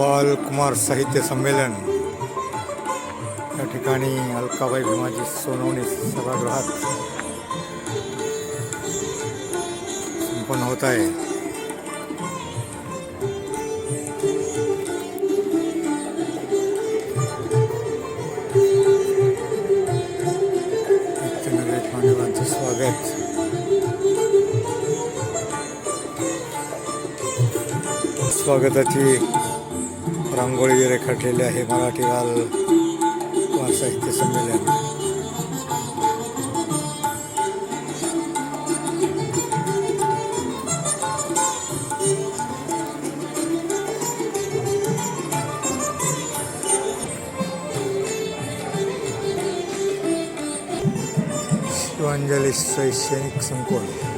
बालकुमार साहित्य संमेलन. या ठिकाणी अलकाबाई भीमाजी सोनवणे सभागृहात संपन्न होत आहे. नित्यनगरीत स्वागत. स्वागताची रांगोळी रेखाटलेली आहे मराठी बाल साहित्य संमेलन. शिवांजली शैक्षणिक संकुल.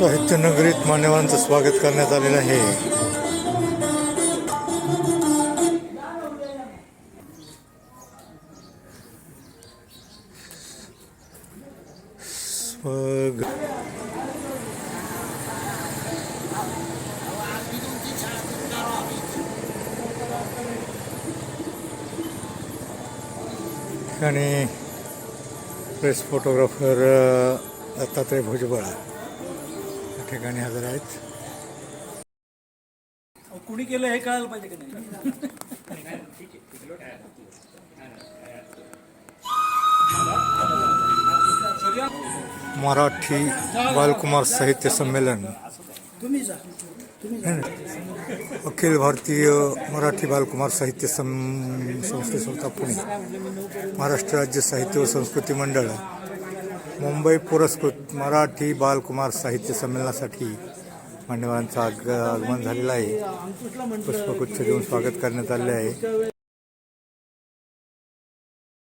साहित्य नगरीत मान्यवरांचं स्वागत करण्यात आलेलं आहे. आणि ठिकाणी प्रेस फोटोग्राफर दत्तात्रय भुजबळ. ठिकाणी हजर आहेत. कुणी केलं हे कळायला पाहिजे की नाही? मराठी बालकुमार साहित्य संमेलन. अखिल भारतीय मराठी बालकुमार साहित्य सं संस्थे संस्था पुणे महाराष्ट्र राज्य साहित्य व संस्कृती मंडळ मुंबई पुरस्कृत मराठी बालकुमार साहित्य संमेलनासाठी मान्यवरांचं आग आगमन झालेलं आहे. पुष्पगुच्छ देऊन स्वागत करण्यात आले आहे.